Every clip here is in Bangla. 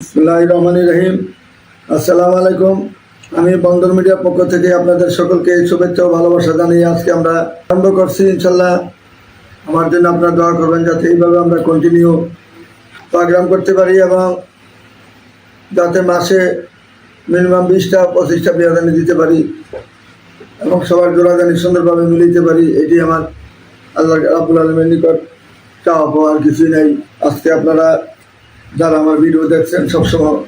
রহমান রহিম আসসালামু আলাইকুম আমি বন্দর মিডিয়ার পক্ষ থেকে আপনাদের সকলকে শুভেচ্ছা ও ভালোবাসা জানিয়ে আজকে আমরা আরম্ভ করছি ইনশাল্লাহ আমার জন্য আপনারা দোয়া করবেন যাতে এইভাবে আমরা কন্টিনিউ প্রোগ্রাম করতে পারি এবং যাতে মাসে মিনিমাম বিশটা, পঁচিশটা বিয়াদানি দিতে পারি এবং সবার জোড়াদানি সুন্দরভাবে মিলিতে পারি। এটি আমার আল্লাহ রাবুল আলমের নিকট চাওয়া পাওয়া আর কিছুই নাই। আজকে আপনারা যারা আমার ভিডিও দেখছেন সবসময়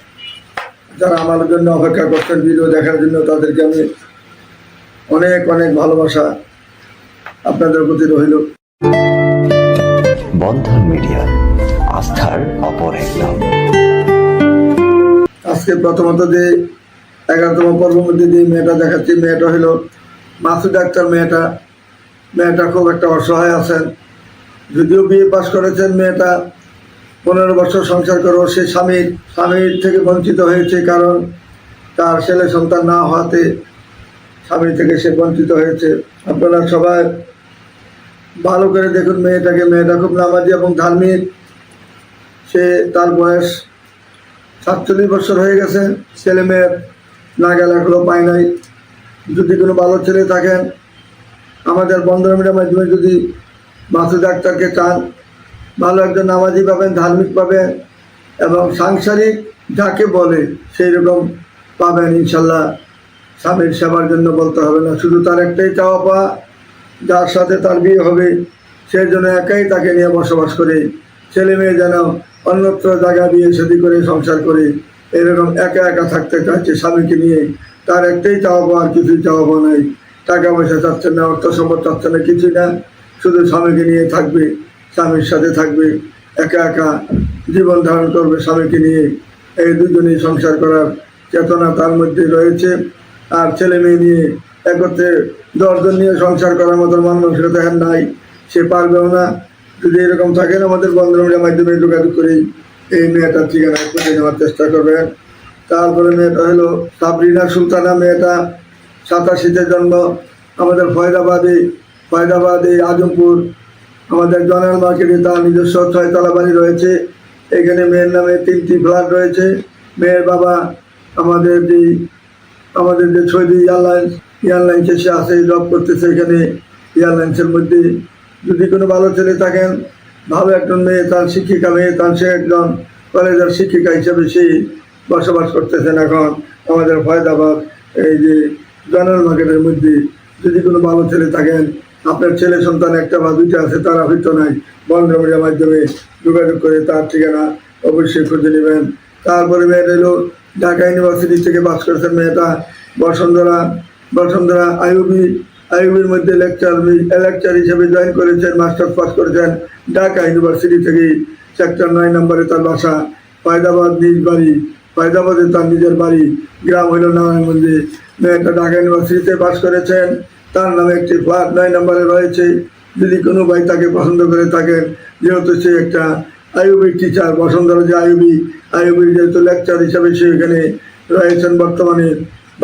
যারা আমার জন্য অপেক্ষা করছেন ভিডিও দেখার জন্য তাদেরকে আমি অনেক অনেক ভালোবাসা আপনাদের প্রতি রইল। বন্ধন মিডিয়া আস্থার অপর এক নাম। আজকে প্রথমত যে এগারোতম পর্বের মধ্যে যে মেয়েটা দেখাচ্ছি মেয়েটা হলো মাসুদ আক্তার মেয়েটা। মেয়েটা খুব একটা অসহায় আছেন যদিও বিয়ে পাশ করেছেন মেয়েটা পনেরো বছর সংসার করেও সে স্বামীর স্বামীর থেকে বঞ্চিত হয়েছে কারণ তার ছেলে সন্তান না হওয়াতে স্বামী থেকে সে বঞ্চিত হয়েছে। আপনারা সবাই ভালো করে দেখুন মেয়েটাকে। মেয়েটা খুব নামাজি এবং ধার্মিক। সে তার বয়স সাতচল্লিশ বছর হয়ে গেছে। ছেলে মেয়ের নাগাল এখনও পায় নাই। যদি কোনো ভালো ছেলে থাকেন, আমাদের বন্ধন মিডিয়ার মাধ্যমে যদি মাসুদ ডাক্তারকে চান ভালো একজন নামাজি পাবেন, ধার্মিক পাবেন এবং সাংসারিক যাকে বলে সেই রকম পাবেন ইনশাল্লাহ স্বামীর সেবার জন্য বলতে হবে না। শুধু তার একটাই চাওয়া পাওয়া, যার সাথে তার বিয়ে হবে, সেই জন্য একাই তাকে নিয়ে বসবাস করে, ছেলে মেয়ে যেন অন্যত্র জায়গা বিয়ে শাদি করে সংসার করে, এরকম একা একা থাকতে চাইছে স্বামীকে নিয়ে, তার একটাই চাওয়া পাওয়া আর কিছুই চাওয়া পাওয়া নাই। টাকা পয়সা চাচ্ছে না, অর্থ সম্পদ চাচ্ছে না, কিছুই না, শুধু স্বামীকে নিয়ে থাকবে। স্বামীর সাথে থাকবে, একা একা জীবন ধারণ করবে স্বামীকে নিয়ে। এই দুজনেই সংসার করার চেতনা তার মধ্যে রয়েছে। আর ছেলে মেয়ে নিয়ে একত্রে দশজন নিয়ে সংসার করার মতো মানসিকতা এখন নাই, সে পারবেও না। যদি এরকম থাকেন আমাদের বন্ধুরা মাধ্যমে যোগাযোগ করি এই মেয়েটার ঠিকানা খুঁজে নেওয়ার চেষ্টা করবেন। তারপরে মেয়েটা হলো সাবরিনা সুলতানা মেয়েটা, সাতাশিতে জন্ম। আমাদের ফয়দাবাদে ফয়দাবাদে আজমপুর আমাদের জনাল মার্কেটে তার নিজস্ব ছয়তলা বাড়ি রয়েছে। এখানে মেয়ের নামে তিনটি ফ্ল্যাট রয়েছে। মেয়ের বাবা আমাদের যে আমাদের যে সৌদি এয়ারলাইন্স, এয়ারলাইন্সে সে আসে জব করতেছে এখানে এয়ারলাইন্সের মধ্যে। যদি কোনো ভালো ছেলে থাকেন, ভালো একজন মেয়ে, তার শিক্ষিকা মেয়ে, তার সে একজন কলেজের শিক্ষিকা হিসেবে সে বসবাস করতেছেন এখন। আমাদের ফয়দাবাদ, এই যে জনারেল মার্কেটের মধ্যে যদি কোনো ভালো ছেলে থাকেন আপনার ছেলে, সন্তান একটা বা দুইটা আছে, তারা হয়তো নাই। বন্ধ মিডিয়ার মাধ্যমে যোগাযোগ করে তার ঠিকানা অবশ্যই খুঁজে নেবেন। তারপরে মেয়েটা এলো ঢাকা ইউনিভার্সিটি থেকে পাস করেছেন মেয়েটা বসুন্ধরা। বসুন্ধরা আইউবি আইউবির মধ্যে লেকচার লেকচার হিসেবে জয়েন করেছেন, মাস্টার্স পাস করেছেন ঢাকা ইউনিভার্সিটি থেকে। সেক্টর নয় নম্বরে তার বাসা, ফায়দাবাদ নিজ বাড়ি। ফায়দাবাদে তার নিজের বাড়ি, গ্রাম হইল নারায়ণগঞ্জে। মেয়েটা ঢাকা ইউনিভার্সিটিতে পাস করেছেন। তার নামে একটি ফ্ল্যাট নয় নম্বরে রয়েছে। যদি কোনো ভাই তাকে পছন্দ করে থাকেন, যেহেতু সে একটা আইউবির টিচার বসুন্ধরা যে আইউবি আইউবির যেহেতু লেকচার হিসাবে সে এখানে রয়েছেন বর্তমানে।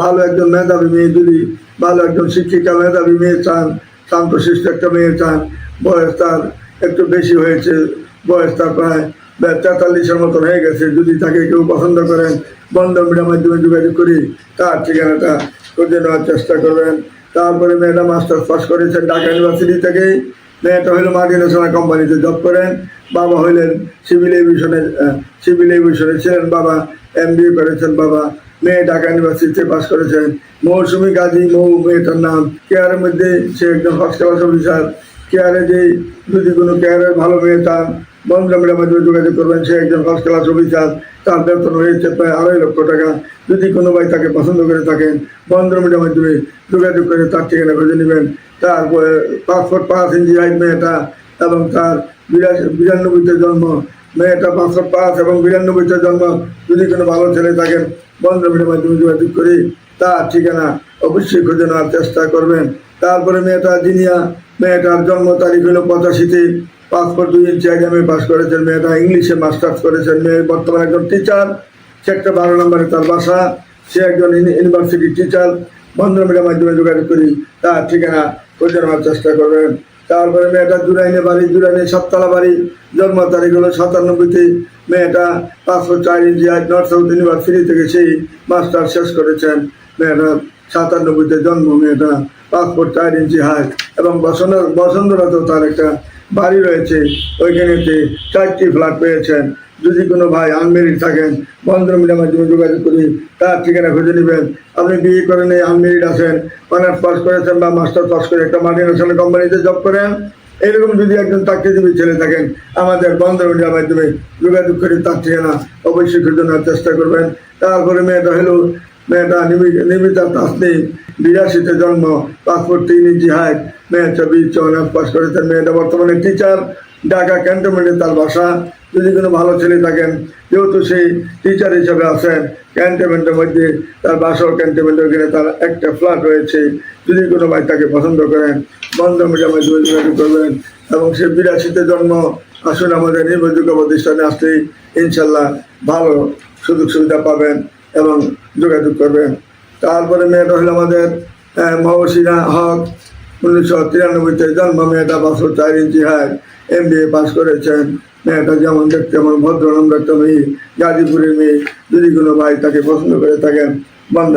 ভালো একজন মেধাবী মেয়ে যদি, ভালো একজন শিক্ষিকা মেধাবী মেয়ে চান শান্ত শান্তশিষ্ট একটা মেয়ে চান, বয়স তার একটু বেশি হয়েছে, বয়স তার প্রায় তেতাল্লিশের মতন হয়ে গেছে। যদি তাকে কেউ পছন্দ করেন বন্ধ মিডিয়ার মাধ্যমে যোগাযোগ করি তার ঠিকানাটা খুঁজে নেওয়ার চেষ্টা করবেন। তারপরে মেয়েটা মাস্টার্স পাস করেছেন ঢাকা ইউনিভার্সিটি থেকে। মেয়েটা হইল মাল্টিনেশনাল কোম্পানিতে জব করেন। বাবা হইলেন সিভিল এভিয়েশনে সিভিল এভিয়েশনে ছিলেন। বাবা এম বি করেছেন, বাবা মেয়ে ঢাকা ইউনিভার্সিটিতে পাস করেছেন। মৌসুমী গাজী মৌ, মেয়েটার নাম। কেয়ারের মধ্যে সে একজন ফার্স্ট ক্লাস অফিসার কেয়ারে যে যদি কোনো কেয়ারের ভালো মেয়ে চান বন্ধুরা মাধ্যমে যোগাযোগ করবেন, সে একজন ফার্স্ট ক্লাস অফিসার তার বেতন হয়েছে প্রায় আড়াই লক্ষ টাকা। যদি কোনো ভাই তাকে পছন্দ করে থাকেন বন্ধুরা মাধ্যমে যোগাযোগ করে তার ঠিকানা খুঁজে নেবেন। তারপরে পাসপোর্ট পাস ইঞ্জি হাইট মেয়েটা এবং তার বিরাশি, বিরানব্বইতে জন্ম। মেয়েটা পাসপোর্ট পাস এবং বিরানব্বইতে জন্ম। যদি কোনো ভালো ছেলে থাকেন বন্ধুরা মাধ্যমে যোগাযোগ করি তার ঠিকানা অবশ্যই খুঁজে নেওয়ার চেষ্টা করবেন। তারপরে মেয়েটা জিনিয়া, মেয়েটার জন্ম তারিখ হলো পঁচাশিতে। পাসপোর্ট দুই ইঞ্চি এক্সামে পাস করেছেন, মেয়েটা ইংলিশে মাস্টার্স করেছেন, মেয়ে বর্তমানে একজন টিচার সে একটা বারো নম্বরে তার বাসা, সে একজন ইউনিভার্সিটি টিচার বন্ধন মিডিয়ার মাধ্যমে যোগাযোগ করি, তার ঠিকানা খুঁজে চেষ্টা করবেন। তারপরে মেয়েটা জুরাইনে বাড়ি, জুরাইনে সাততলা বাড়ি, জন্ম তারিখ হলো সাতানব্বইতে, মেয়েটা পাসপোর্ট চার ইঞ্চি আজ নর্থ সাউথ ইউনিভার্সিটি থেকে সেই মাস্টার শেষ করেছেন। মেয়েটা সাতানব্বইতে জন্ম, মেয়েটা পাসপোর্ট চার ইঞ্চি হাইট এবং বসন্ত, বসন্তরাতেও তার একটা বাড়ি রয়েছে ওইখানেতে চারটি ফ্ল্যাট পেয়েছেন। যদি কোনো ভাই আনমেরিড থাকেন বন্ধ মিডিয়ার মাধ্যমে যোগাযোগ করি, তার ঠিকানা খুঁজে নেবেন। আপনি বিয়ে করেন এই আনমেরিড আছেন অনার্স পাস করেছেন বা মাস্টার পাস করে একটা মাল্টিনেশনাল কোম্পানিতে জব করেন, এরকম যদি একজন চাকরিজীবী ছেলে থাকেন, আমাদের বন্ধ মিডিয়ার মাধ্যমে যোগাযোগ করে, তার ঠিকানা অবশ্যই খুঁজে নেওয়ার চেষ্টা করবেন। তারপরে মেয়েটা হলো মেয়েটা নিমি- নিমিতা তাসনিম, বিরাশিতে জন্ম, পাসপোর্ট তিন ইঞ্চি মেয়ে চব্বিশ অনার্স পাস করেছেন মেয়েটা বর্তমানে টিচার ঢাকা ক্যান্টনমেন্টে তার বাসা। যদি কোনো ভালো ছেলে থাকেন, যেহেতু সেই টিচার হিসেবে আছেন ক্যান্টনমেন্টের মধ্যে তার বাসাও ক্যান্টনমেন্টের ওখানে তার একটা ফ্ল্যাট রয়েছে। যদি কোনো ভাই তাকে পছন্দ করেন, বন্ধ মিডিয়ার মাধ্যমে যোগাযোগ করবেন এবং সে বিরাশিতে জন্ম। আসুন আমাদের নির্ভরযোগ্য প্রতিষ্ঠানে আসলেই ইনশাল্লাহ ভালো সুযোগ সুবিধা পাবেন। এবং যোগাযোগ করবে। তারপরে মেয়েটা হলো আমাদের মহসিনা হক। উনিশশো তিরানব্বইতে জন্ম, মেয়েটা পাঁচশো চার ইঞ্চি হায় এম বি এ পাস করেছেন। মেয়েটা যেমন দেখতে যেমন ভদ্রনম্র একটা মেয়ে গাজীপুরের মেয়ে। যদি কোনো ভাই তাকে পছন্দ করে থাকেন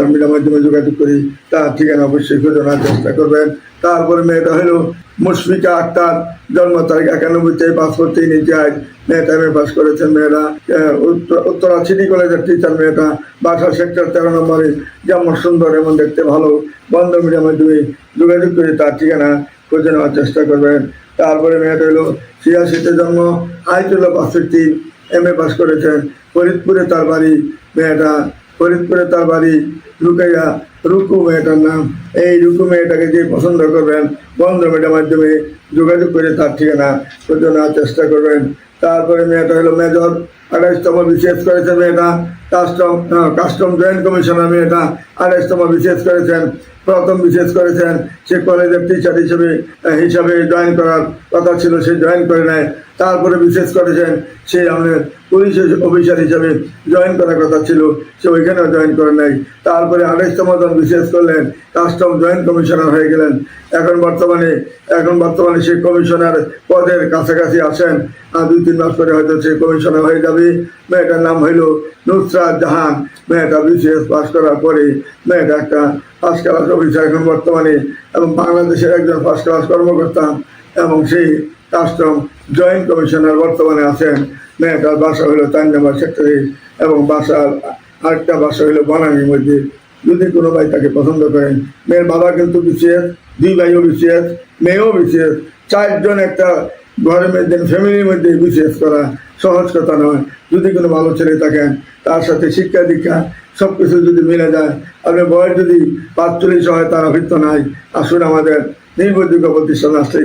মিডিয়ার মাধ্যমে যোগাযোগ করি। তার ঠিকানা অবশ্যই খুঁজে নেওয়ার চেষ্টা করবেন। তারপরে মেয়েটা হলো মুশফিকা আক্তার। জন্ম তারিখ একানব্বই একানব্বইতে পাসপোর্ট তিন হাইট মেয়েটা এম পাস করেছেন মেয়েরা। উত্তর- সিটি কলেজের টিচার মেয়েটা। বাসা সেক্টর তেরো নম্বরে। যেমন সুন্দর, এমন দেখতে ভালো। বন্ধ মাধ্যমে যোগাযোগ করে তার ঠিকানা খুঁজে নেওয়ার চেষ্টা করবেন। তারপরে মেয়েটা হলো ছিয়াশিতে জন্ম আইতুল্লাহ পাসপোর্ট তিন এম এ পাস করেছেন। ফরিদপুরে তার বাড়ি। মেয়েটা ফরিদপুরে তার বাড়ি রুকাইয়া রুকু মেয়েটার নাম। এই রুকু মেয়েটাকে যে পছন্দ করবেন, বন্ধ মেয়েটার মাধ্যমে যোগাযোগ করে তার ঠিকানা খুঁজে নেওয়ার চেষ্টা করবেন। তারপরে মেয়েটা হলো মেজর। আঠাইশতম বিশেষ করেছে মেয়েটা। কাস্টম কাস্টম জয়েন্ট কমিশনার মেয়েটা। আঠাইশতম বিশেষ করেছেন। প্রথম বিশেষ করেছেন। সে কলেজের টিচার হিসেবে হিসাবে জয়েন করার কথা ছিল, সে জয়েন করে নেয়। তারপরে বিশেষ করেছেন, সে আমাদের পুলিশ অফিসার হিসাবে জয়েন করার কথা ছিল, সে ওইখানেও জয়েন করে নেয়। তারপরে আঠাইশতম জন বিশেষ করলেন কাস্টম জয়েন্ট কমিশনার হয়ে গেলেন। এখন বর্তমানে এখন বর্তমানে সে কমিশনার পদের কাছাকাছি আসেন দুই, তিন মাস পরে হয়তো সে কমিশনার হয়ে যাবে। মেয়েটার নাম হইল নুসরাত জাহান। মেয়েটা বিশেষ পাস করার পরে মেয়েটা একটা ফার্স্ট ক্লাস অফিসার এখন বর্তমানে এবং বাংলাদেশের একজন ফার্স্ট ক্লাস কর্মকর্তা এবং সেই কাস্টম জয়েন্ট কমিশনার বর্তমানে আছেন। মেয়েটার বাসা হলো চার সেক্টরে এবং বাসার আরেকটা বাসা হলো বনানীর মধ্যে যদি কোনো ভাই তাকে পছন্দ করেন, মেয়ের বাবা কিন্তু বিশেষ, দুই ভাইও বিশেষ, মেয়েও বিশেষ, চারজন একটা ঘরের মধ্যে, ফ্যামিলির মধ্যে বিশেষ করা সহজ কথা নয়। যদি কোনো ভালো ছেলে থাকেন, তার সাথে শিক্ষা দীক্ষা সব কিছু যদি মিলে যায়, আপনার বয়স যদি পাঁচ পাঁচচল্লিশ হয়, তার অভিজ্ঞ নাই। আসুন আমাদের নির্ভরযোগ্য প্রতিষ্ঠান আসতে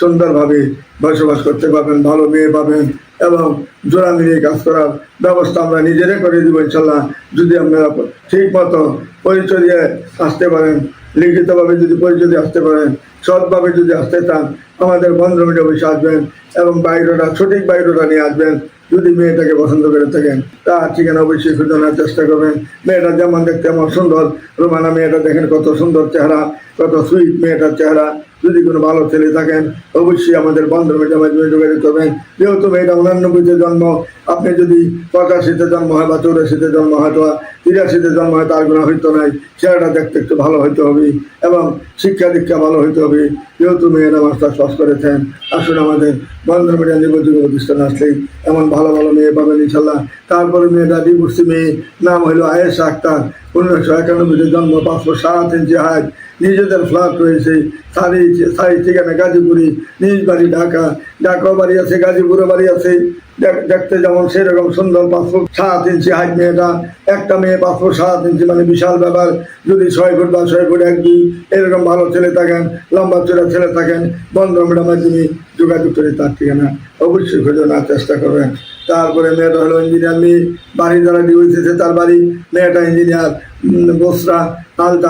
সুন্দরভাবে বসবাস করতে পারবেন, ভালো মেয়ে পাবেন এবং জোড়া মিলিয়ে কাজ করার ব্যবস্থা আমরা নিজেরাই করে দেবো ইনশাল্লাহ। যদি আপনারা ঠিক মতো পরিচয় দিয়ে আসতে পারেন লিখিতভাবে যদি পরিচয় আসতে পারেন, সৎভাবে যদি আসতে চান, আমাদের বন্ধ মিডিয়া অফিসে আসবেন এবং বাইরোটা, সঠিক বাইরোটা নিয়ে আসবেন। যদি মেয়েটাকে পছন্দ করে থাকেন, তার ঠিকানা অবশ্যই খুঁজানোর চেষ্টা করবেন। মেয়েটা যেমন দেখতে আমার সুন্দর, রোমানা মেয়েটা দেখেন কত সুন্দর চেহারা, কত সুইট মেয়েটার চেহারা। যদি কোনো ভালো ছেলে থাকেন, অবশ্যই আমাদের বন্ধ মেয়েটার মাধ্যমে যোগাযোগ করবেন। যেহেতু মেয়েটা উনানব্বইতে জন্ম, আপনি যদি পঁচাশিতে জন্ম হয় বা চৌরাশিতে জন্ম হয় অথবা তিরাশিতে জন্ম হয়, তার কোনো হইতো নাই। চেহারাটা দেখতে একটু ভালো হইতে হবে এবং শিক্ষা দীক্ষা ভালো হইতে হবে। যেহেতু মেয়েরা মাস্টার পাস করেছেন, আসুন আমাদের বন্ধ মিডিয়া নির্ভরযোগ্য প্রতিষ্ঠান আসলেই এমন ভালো ভালো মেয়ে পাবেন ইনশাল্লাহ তারপরে মেয়েটা ডিভোর্সি মেয়ে, নাম হইল আয়েশা আক্তার। উনিশশো একানব্বইতে জন্ম, পাঁচশো সাত ইঞ্চি হাইট নিজেদের ফ্ল্যাট রয়েছে সারি সারি ঠিকানা গাজীপুরি, নিজ বাড়ি ঢাকা, ঢাকাও বাড়ি আছে, গাজীপুরও বাড়ি আছে। দেখ- দেখতে যেমন সেরকম সুন্দর পাঁচশো সাত ইঞ্চি হাইট মেয়েটা, একটা মেয়ে পাঁচশো সাত ইঞ্চি মানে বিশাল ব্যাপার। যদি ছয় ফুট বা ছয় ফুট এক দুই, এরকম ভালো ছেলে থাকেন, লম্বা চোরা ছেলে থাকেন, বন্ধ মেয়েটার মাধ্যমে যোগাযোগ করে তার ঠিকানা অবশ্যই খুঁজে নেওয়ার চেষ্টা করবেন। তারপরে মেয়েটা হলো ইঞ্জিনিয়ার মেয়ে, বাড়ি যারা ডিউসিতে তার বাড়ি মেয়েটা ইঞ্জিনিয়ার বসরা আল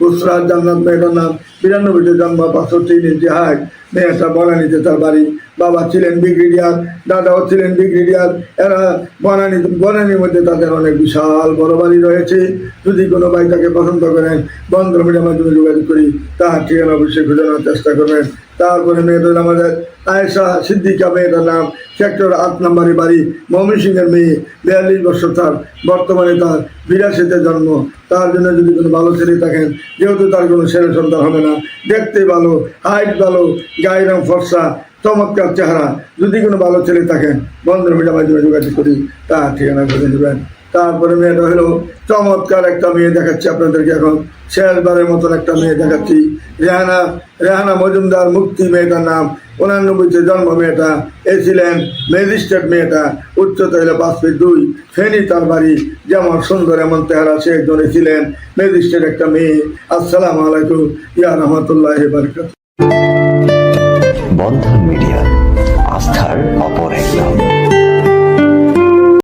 জান্নাত বুসরা জান্নাত মেয়েটার নাম বিরানব্বইতে জন্ম পাঁচশো তিন হাইট মেয়েটা বনানীতে তার বাড়ি। বাবা ছিলেন ব্রিগেডিয়ার, দাদাও ছিলেন ব্রিগেডিয়ার। এরা বনানী, বনানীর মধ্যে তাদের অনেক বিশাল বড় বাড়ি রয়েছে। যদি কোনো ভাই তাকে পছন্দ করেন, বন্ধ মিডিয়ার মাধ্যমে যোগাযোগ করি। তার ঠিকানা অবশ্যই খোঁজানোর চেষ্টা করবেন। তারপরে হলো আমাদের আয়েশা সিদ্দিকা মেয়েটার নাম, সেক্টর আট নম্বরে বাড়ি ময়মনসিংহের মেয়ে, বিয়াল্লিশ বছর তার, বর্তমানে তার বিরাশিতে জন্ম। তার জন্য যদি কোনো ভালো ছেলে থাকেন, যেহেতু তার কোনো ছেলে সন্তান হবে না, দেখতে ভালো হাইট ভালো, গায়ের রং ফর্সা, চমৎকার চেহারা, যদি কোনো ভালো ছেলে থাকেন, বন্ধুর মাধ্যমে যোগাযোগ করি, তার ঠিকানা করে নেবেন তারপরে মেয়েটা হলো চমৎকার একটা মেয়ে দেখাচ্ছি আপনাদেরকে এখন। শেষবারের মতন একটা মেয়ে দেখাচ্ছি। রেহানা রেহানা মজুমদার মুক্তি মেয়েটার নাম। উনানব্বইতে জন্ম মেয়েটা। এ ছিলেন ম্যাজিস্ট্রেট মেয়েটা। উচ্চতা হলো পাঁচ ফিট দুই। ফেনি তার বাড়ি। যেমন সুন্দর, এমন তেহারা সে একজনে ছিলেন ম্যাজিস্ট্রেট একটা মেয়ে। আসসালামু আলাইকুম। ইয়া রহমতুল্লাহ বন্ধন মিডিয়া, আস্থার অপর এক নাম